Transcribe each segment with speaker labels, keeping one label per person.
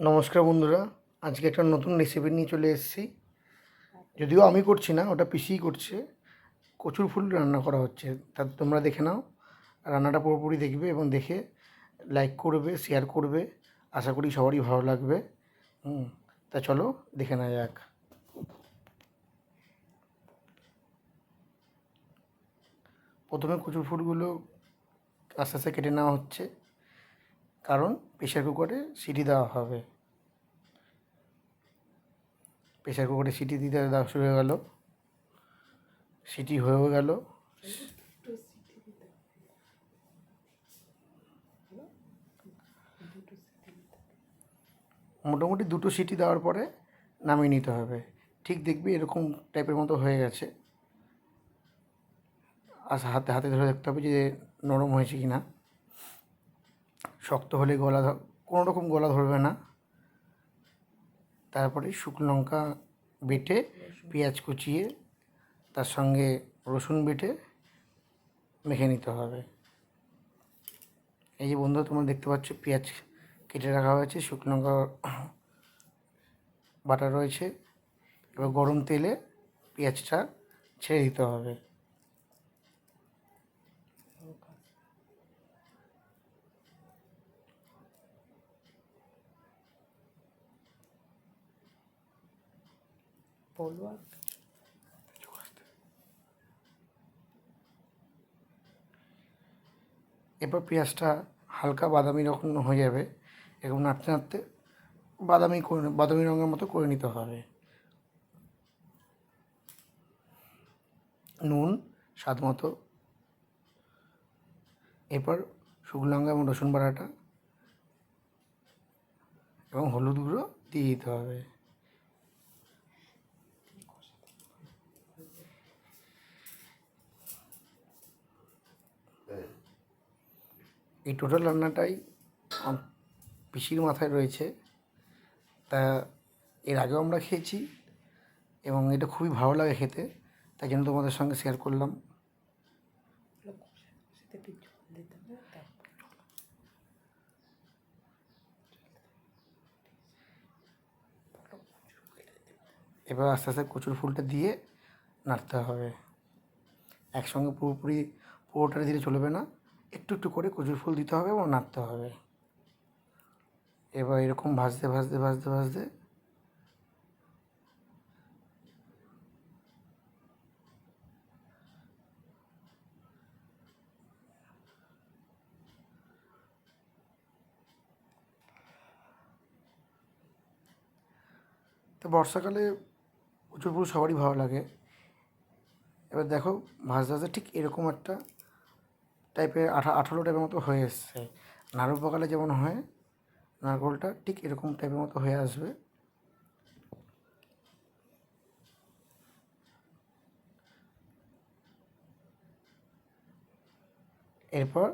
Speaker 1: নমস্কার বন্ধুরা, আজকে একটা নতুন রেসিপি নিয়ে চলে এসেছি। যদিও আমি করছি না, ওটা পিসিই করছে। কচুর ফুল রান্না করা হচ্ছে। তা তোমরা দেখে নাও, রান্নাটা পুরোপুরি দেখবে এবং দেখে লাইক করবে শেয়ার করবে। আশা করি সবারই ভালো লাগবে। হুম, তা চলো দেখে নেওয়া যাক। প্রথমে কচুর ফুলগুলো আস্তে আস্তে কেটে নেওয়া হচ্ছে। কারণ প্রেশার কুকারে সিটি দেওয়া হবে। প্রেশার কুকারে সিটি দিতে দেওয়া শুরু হয়ে গেল। সিটি হয়েও গেল। মোটামুটি দুটো সিটি দেওয়ার পরে নামিয়ে নিতে হবে। ঠিক দেখবি এরকম টাইপের মতো হয়ে গেছে। আর হাতে হাতে ধরে দেখতে হবে যে নরম হয়েছে কি না শক্ত হলে গলা কোনো রকম গলা ধরবে না। তারপরে শুকনো লঙ্কা বেটে পেঁয়াজ কুচিয়ে তার সঙ্গে রসুন বেটে মেখে নিতে হবে। এই যে বন্ধু তোমরা দেখতে পাচ্ছ পেঁয়াজ কেটে রাখা হয়েছে, শুকনো লঙ্কা বাটা রয়েছে। এবার গরম তেলে পেঁয়াজটা ছেড়ে দিতে হবে। এরপর পেঁয়াজটা হালকা বাদামি রকম হয়ে যাবে। এবং নাড়তে নাড়তে বাদামি করে বাদামি রঙের মতো করে নিতে হবে। নুন, স্বাদ মতো। এরপর শুকনো লঙ্কা এবং রসুন বাটাটা এবং হলুদ গুঁড়ো দিয়ে দিতে হবে। এই টোটাল রান্নাটাই পিসির মাথায় রয়েছে। তা এর আগেও আমরা খেয়েছি এবং এটা খুবই ভালো লাগে খেতে। তাই জন্য তোমাদের সঙ্গে শেয়ার করলাম। এবার আস্তে আস্তে কচুর ফুলটা দিয়ে নাড়তে হবে। একসঙ্গে পুরোপুরি পুরোটা দিলে চলবে না। একটু একটু করে কচুর ফুল দিতে হবে এবং নাড়তে হবে। এবার এরকম ভাজতে ভাজতে ভাজতে ভাজতে তো বর্ষাকালে প্রচুর ফুল সবারই ভালো লাগে। এবার দেখো ভাজতে ভাজতে ঠিক এরকম একটা টাইপের আঠা আঠালো টাইপের মতো হয়ে এসছে। নাড়ু পাকালে যেমন হয়, নারকোলটা ঠিক এরকম টাইপের মতো হয়ে আসবে। এরপর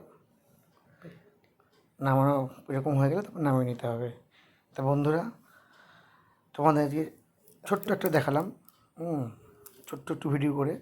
Speaker 1: নামানো এরকম হয়ে গেলে তারপর নামিয়ে নিতে হবে। তা বন্ধুরা তোমাদের আজকে ছোট্ট একটা দেখালাম, হুম, ছোট্ট একটু ভিডিও করে।